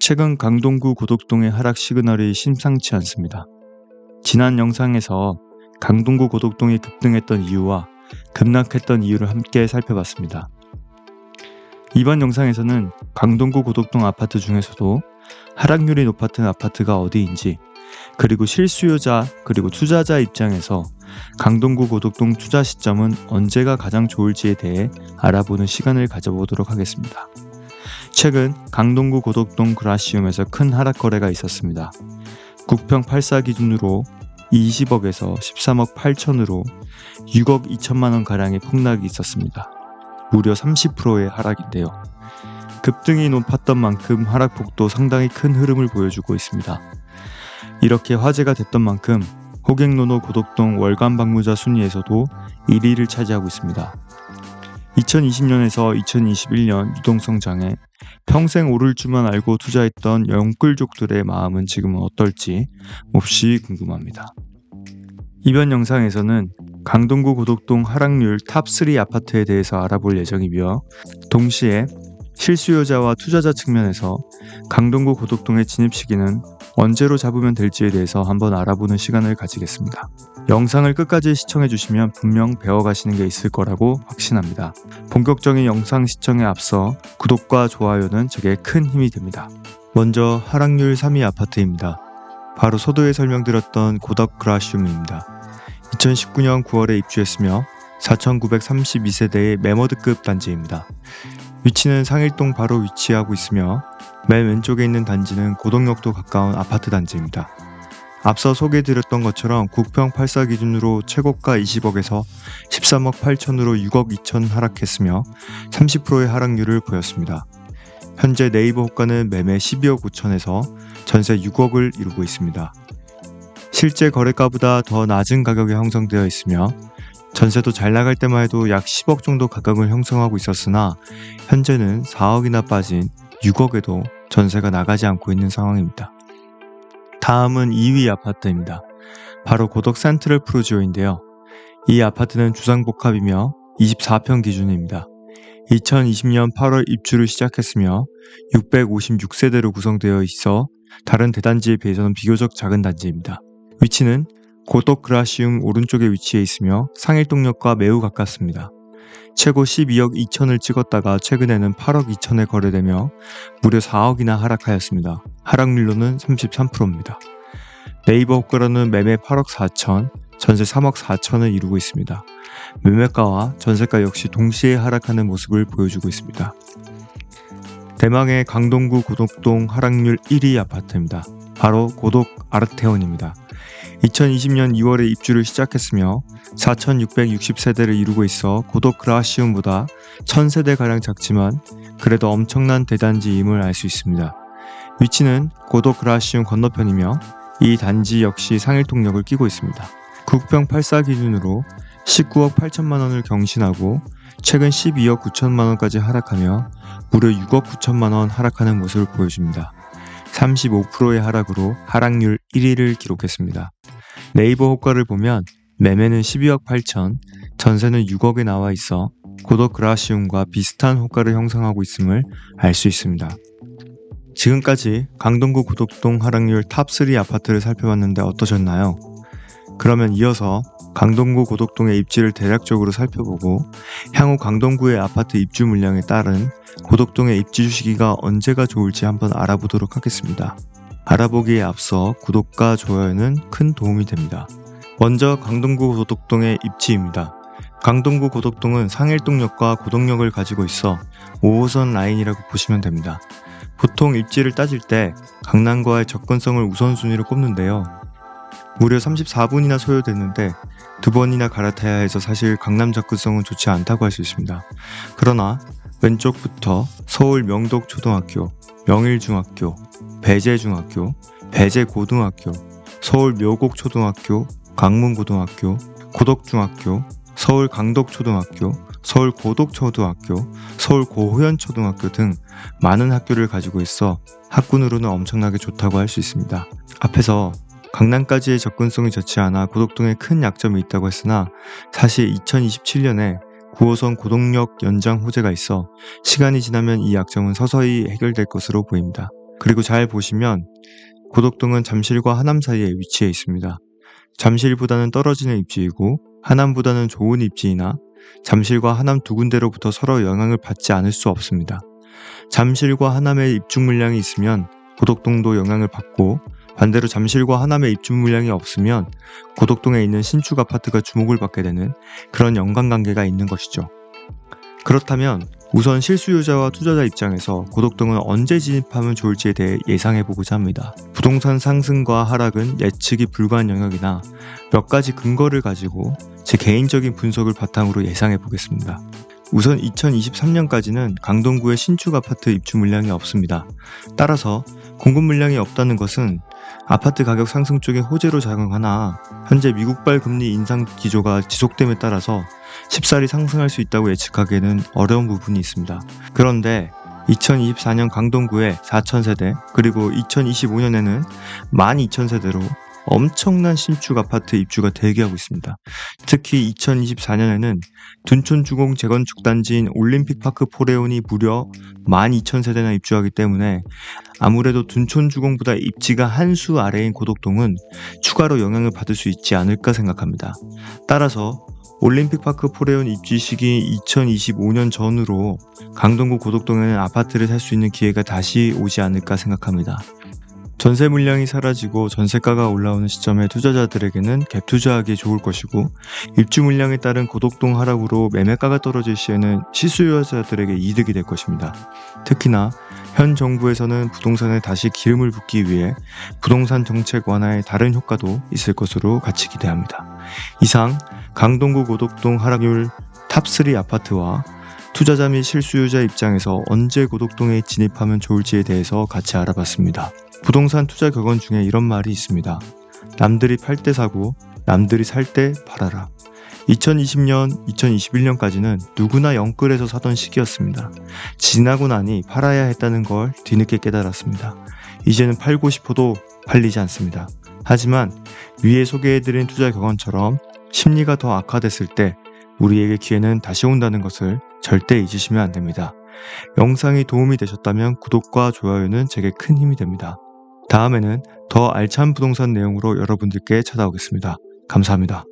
최근 강동구 고덕동의 하락 시그널이 심상치 않습니다. 지난 영상에서 강동구 고덕동이 급등했던 이유와 급락했던 이유를 함께 살펴봤습니다. 이번 영상에서는 강동구 고덕동 아파트 중에서도 하락률이 높았던 아파트가 어디인지 그리고 실수요자 그리고 투자자 입장에서 강동구 고덕동 투자 시점은 언제가 가장 좋을지에 대해 알아보는 시간을 가져보도록 하겠습니다. 최근 강동구 고덕동 그라시움에서 큰 하락 거래가 있었습니다. 국평 84 기준으로 20억에서 13억 8천으로 6억 2천만 원 가량의 폭락이 있었습니다. 무려 30%의 하락인데요. 급등이 높았던 만큼 하락폭도 상당히 큰 흐름을 보여주고 있습니다. 이렇게 화제가 됐던 만큼 호객노노 고덕동 월간 방문자 순위에서도 1위를 차지하고 있습니다. 2020년에서 2021년 유동성 장애, 평생 오를 줄만 알고 투자했던 영끌족들의 마음은 지금은 어떨지 몹시 궁금합니다. 이번 영상에서는 강동구 고덕동 하락률 탑3 아파트에 대해서 알아볼 예정이며 동시에 실수요자와 투자자 측면에서 강동구 고덕동의 진입 시기는 언제로 잡으면 될지에 대해서 한번 알아보는 시간을 가지겠습니다. 영상을 끝까지 시청해 주시면 분명 배워가시는 게 있을 거라고 확신합니다. 본격적인 영상 시청에 앞서 구독과 좋아요는 제게 큰 힘이 됩니다. 먼저 하락률 3위 아파트입니다. 바로 서두에 설명드렸던 고덕 그라시움입니다. 2019년 9월에 입주했으며 4,932세대의 메머드급 단지입니다. 위치는 상일동 바로 위치하고 있으며 맨 왼쪽에 있는 단지는 고덕역도 가까운 아파트 단지입니다. 앞서 소개해드렸던 것처럼 국평 84 기준으로 최고가 20억에서 13억 8천으로 6억 2천 하락했으며 30%의 하락률을 보였습니다. 현재 네이버 호가는 매매 12억 5천에서 전세 6억을 이루고 있습니다. 실제 거래가보다 더 낮은 가격에 형성되어 있으며 전세도 잘 나갈 때만 해도 약 10억 정도 가격을 형성하고 있었으나 현재는 4억이나 빠진 6억에도 전세가 나가지 않고 있는 상황입니다. 다음은 2위 아파트입니다. 바로 고덕 센트럴 프로지오인데요. 이 아파트는 주상복합이며 24평 기준입니다. 2020년 8월 입주를 시작했으며 656세대로 구성되어 있어 다른 대단지에 비해서는 비교적 작은 단지입니다. 위치는 고덕 그라시움 오른쪽에 위치해 있으며 상일동역과 매우 가깝습니다. 최고 12억 2천을 찍었다가 최근에는 8억 2천에 거래되며 무려 4억이나 하락하였습니다. 하락률로는 33%입니다. 네이버 호가로는 매매 8억 4천, 전세 3억 4천을 이루고 있습니다. 매매가와 전세가 역시 동시에 하락하는 모습을 보여주고 있습니다. 대망의 강동구 고덕동 하락률 1위 아파트입니다. 바로 고덕 아르테온입니다. 2020년 2월에 입주를 시작했으며 4,660세대를 이루고 있어 고독 그라시움보다 1,000세대가량 작지만 그래도 엄청난 대단지임을 알 수 있습니다. 위치는 고독 그라시움 건너편이며 이 단지 역시 상일통역을 끼고 있습니다. 국병 84 기준으로 19억 8천만 원을 경신하고 최근 12억 9천만 원까지 하락하며 무려 6억 9천만 원 하락하는 모습을 보여줍니다. 35%의 하락으로 하락률 1위를 기록했습니다. 네이버 호가를 보면 매매는 12억 8천, 전세는 6억에 나와 있어 고덕 그라시움과 비슷한 호가를 형성하고 있음을 알 수 있습니다. 지금까지 강동구 고덕동 하락률 탑3 아파트를 살펴봤는데 어떠셨나요? 그러면 이어서 강동구 고덕동의 입지를 대략적으로 살펴보고 향후 강동구의 아파트 입주 물량에 따른 고덕동의 입지 시기가 언제가 좋을지 한번 알아보도록 하겠습니다. 알아보기에 앞서 구독과 좋아요는 큰 도움이 됩니다. 먼저 강동구 고덕동의 입지입니다. 강동구 고덕동은 상일동역과 고덕역을 가지고 있어 5호선 라인이라고 보시면 됩니다. 보통 입지를 따질 때 강남과의 접근성을 우선순위로 꼽는데요. 무려 34분이나 소요됐는데 두 번이나 갈아타야 해서 사실 강남 접근성은 좋지 않다고 할 수 있습니다. 그러나 왼쪽부터 서울 명덕초등학교, 명일중학교, 배재중학교, 배재고등학교, 서울 묘곡초등학교, 강문고등학교, 고덕중학교, 서울 강덕초등학교, 서울 고덕초등학교, 서울 고호연초등학교 등 많은 학교를 가지고 있어 학군으로는 엄청나게 좋다고 할 수 있습니다. 앞에서 강남까지의 접근성이 좋지 않아 고덕동에 큰 약점이 있다고 했으나 사실 2027년에 9호선 고동역 연장 호재가 있어 시간이 지나면 이 약점은 서서히 해결될 것으로 보입니다. 그리고 잘 보시면 고덕동은 잠실과 하남 사이에 위치해 있습니다. 잠실보다는 떨어지는 입지이고 하남보다는 좋은 입지이나 잠실과 하남 두 군데로부터 서로 영향을 받지 않을 수 없습니다. 잠실과 하남의 입주 물량이 있으면 고덕동도 영향을 받고 반대로 잠실과 하남의 입주 물량이 없으면 고덕동에 있는 신축 아파트가 주목을 받게 되는 그런 연관관계가 있는 것이죠. 그렇다면 우선 실수요자와 투자자 입장에서 고덕동은 언제 진입하면 좋을지에 대해 예상해 보고자 합니다. 부동산 상승과 하락은 예측이 불가한 영역이나 몇 가지 근거를 가지고 제 개인적인 분석을 바탕으로 예상해 보겠습니다. 우선 2023년까지는 강동구에 신축 아파트 입주 물량이 없습니다. 따라서 공급 물량이 없다는 것은 아파트 가격 상승 쪽에 호재로 작용하나 현재 미국발 금리 인상 기조가 지속됨에 따라서 쉽사리 상승할 수 있다고 예측하기에는 어려운 부분이 있습니다. 그런데 2024년 강동구에 4,000세대 그리고 2025년에는 12,000세대로 엄청난 신축 아파트 입주가 대기하고 있습니다. 특히 2024년에는 둔촌주공 재건축 단지인 올림픽파크 포레온이 무려 12,000세대나 입주하기 때문에 아무래도 둔촌주공보다 입지가 한 수 아래인 고덕동은 추가로 영향을 받을 수 있지 않을까 생각합니다. 따라서 올림픽파크 포레온 입지 시기 2025년 전으로 강동구 고덕동에는 아파트를 살 수 있는 기회가 다시 오지 않을까 생각합니다. 전세 물량이 사라지고 전세가가 올라오는 시점에 투자자들에게는 갭 투자하기 좋을 것이고 입주 물량에 따른 고독동 하락으로 매매가가 떨어질 시에는 시수요자들에게 이득이 될 것입니다. 특히나 현 정부에서는 부동산에 다시 기름을 붓기 위해 부동산 정책 완화에 다른 효과도 있을 것으로 같이 기대합니다. 이상 강동구 고독동 하락률 탑3 아파트와 투자자 및 실수요자 입장에서 언제 고독동에 진입하면 좋을지에 대해서 같이 알아봤습니다. 부동산 투자 격언 중에 이런 말이 있습니다. 남들이 팔 때 사고 남들이 살 때 팔아라. 2020년, 2021년까지는 누구나 영끌에서 사던 시기였습니다. 지나고 나니 팔아야 했다는 걸 뒤늦게 깨달았습니다. 이제는 팔고 싶어도 팔리지 않습니다. 하지만 위에 소개해드린 투자 격언처럼 심리가 더 악화됐을 때 우리에게 기회는 다시 온다는 것을 절대 잊으시면 안 됩니다. 영상이 도움이 되셨다면 구독과 좋아요는 제게 큰 힘이 됩니다. 다음에는 더 알찬 부동산 내용으로 여러분들께 찾아오겠습니다. 감사합니다.